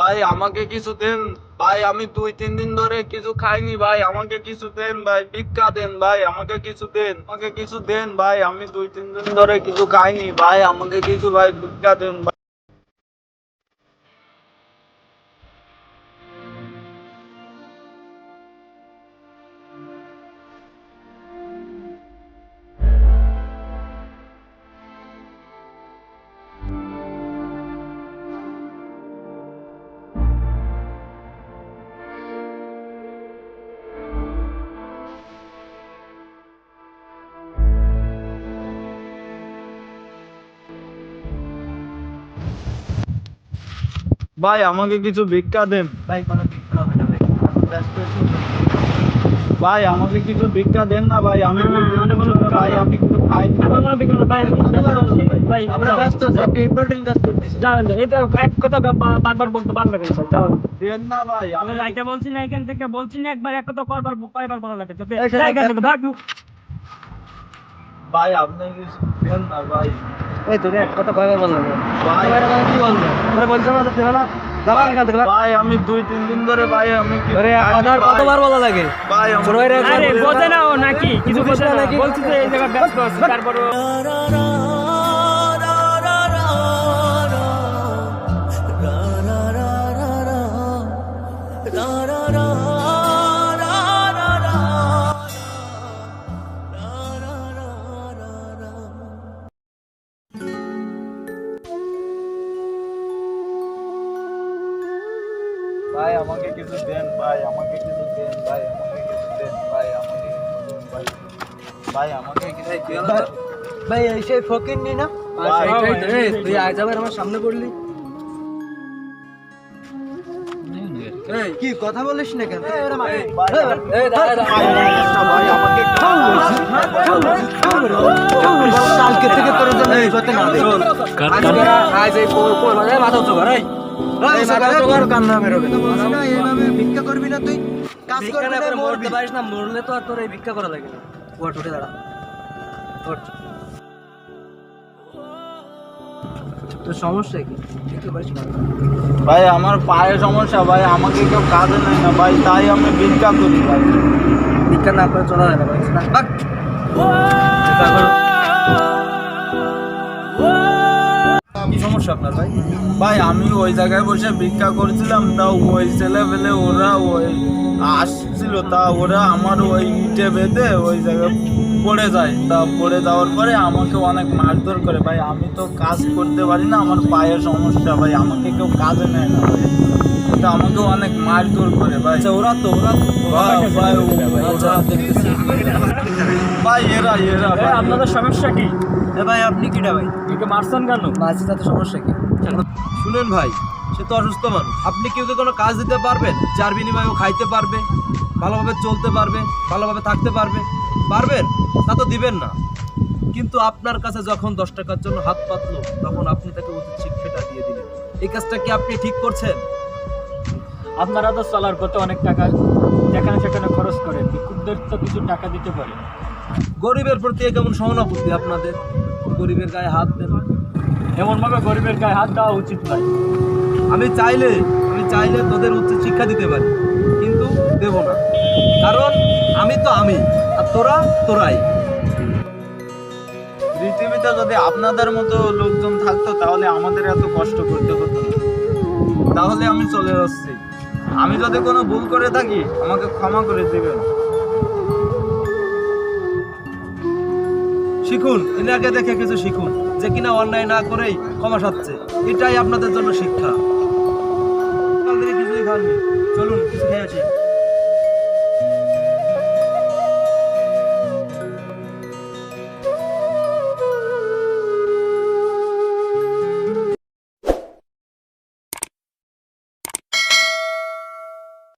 ভাই, আমাকে কিছু দেন। ভাই, আমি দুই, তিন দিন ধরে কিছু খাইনি ভাই। আমাকে কিছু দেন ভাই, ভিক্ষা দেন ভাই, আমাকে কিছু দেন। আমাকে কিছু দেন ভাই, আমি দুই, তিন দিন ধরে কিছু খাইনি ভাই। আমাকে কিছু ভাই, ভিক্ষা দেন ভাই আমাকে কিছু ভিক্ষা দেন। ভাই কোনো ভিক্ষা হবে না ভাই। ব্যস্ত ভাই আমাকে কিছু ভিক্ষা দেন না ভাই। আমি ভাই আমি বলছি না এখান থেকে বলছি না একবার এক কথা কয়বার কয়বার বলা লাগে তো এই স্যার, এখান থেকে ভাগ ভাই আপনি কিছু দেন না ভাই এই তো এক কথা কয়বার বললাম? ভাই কয়বার বললাম, তোরা বলছো না, তো দেবে না? যাবা এখান থেকে, ভাই। ভাই আমি দুই তিন দিন ধরে ভাই আমি আরে, ভাই। কতবার বলা লাগে? ভাই ছোট ভাইরা আরে বোঝে না ও নাকি কিছু বোঝে না নাকি? বলছি যে এই জায়গায় ব্যস্ত আছি তারপর ভাই আমাকে কিছু দেন ভাই আমাকে কিছু দেন ভাই আমাকে কিছু দেন ভাই আমাকে কিছু দেন ভাই। ভাই আমাকে কিছু দেন ভাই, এই সেই নি? না? এই, তুই আজ আবার আমার সামনে পড়লি। কি কথা বলিস না কেন? কালকে থেকে তোর জন্য না আজ এই মাথা ভিক্ষা করবি না তুই? কাজ করবি না মরতে পারিস না মরলে তো আর তোর এই ভিক্ষা করা লাগে না। ওঠ দাঁড়া। তোর সমস্যা কি? ভাই আমার পায়ে সমস্যা ভাই আমাকে কেউ কাজে নেয় না ভাই তাই আমি ভিক্ষা করি ভাই। ভিক্ষা না করে চলা যায় না। কি সমস্যা আপনার ভাই? ভাই আমি ওই জায়গায় বসে ভিক্ষা করছিলাম তা ওই ছেলে পেলে ওরা ওই আসছিল তা ওরা আমার ওই ইটে বেঁধে ওই জায়গায় পড়ে যায়। তা পড়ে যাওয়ার পরে আমাকে অনেক মারধর করে। ভাই আমি তো কাজ করতে পারি না আমার পায়ের সমস্যা ভাই আমাকে কেউ কাজে নেয় না ভাই। তা আমাকে অনেক মারধর করে ভাই। আচ্ছা ওরা তো ওরা তো ভাই, ভাই, আচ্ছা দেখতেছি। ভাই এরা এরা ভাই। আপনাদের সমস্যা কি? এ ভাই আপনি কিটা ভাই? একে মারছেন কেন? মাঝে তাতে সমস্যা কি? শুনেন ভাই সে তো অসুস্থ মানুষ। আপনি কি ওকে কোনো কাজ দিতে পারবেন? যার বিনিময়ে ও খাইতে পারবে ভালোভাবে চলতে পারবে ভালোভাবে থাকতে পারবে? পারবেন তা তো দিবেন না। কিন্তু আপনার কাছে যখন দশ টাকার জন্য হাত পাতলো তখন আপনি তাকে উচিত শিক্ষাটা দিয়ে দিলেন। এই কাজটা কি আপনি ঠিক করছেন? আপনারা তো চলার পথে অনেক টাকা যেখানে সেখানে খরচ করেন ভিক্ষুকদের তো কিছু টাকা দিতে পারে। গরিবের প্রতি কেমন সহানুভূতি আপনাদের? গরিবের গায়ে হাত দেন। এমনভাবে গরিবের গায়ে হাত দেওয়া উচিত নয়। আমি চাইলে আমি চাইলে তোদের উচ্চ শিক্ষা দিতে পারি কিন্তু দেব না। কারণ আমি তো আমি। তোরা, তোরাই। পৃথিবীতে যদি আপনাদের মতো লোকজন থাকতো, তাহলে আমাদের এত কষ্ট করতে হতো তাহলে আমি চলে যাচ্ছি আমি যদি কোনো ভুল করে থাকি, আমাকে ক্ষমা করে দেবেন। শিখুন এনাকে দেখে কিছু শিখুন, যে কিনা অন্যায় না করেই ক্ষমা সাচ্ছে এটাই আপনাদের জন্য শিক্ষা। কিছুই খাননি। চলুন, কিছু খেয়ে আসি।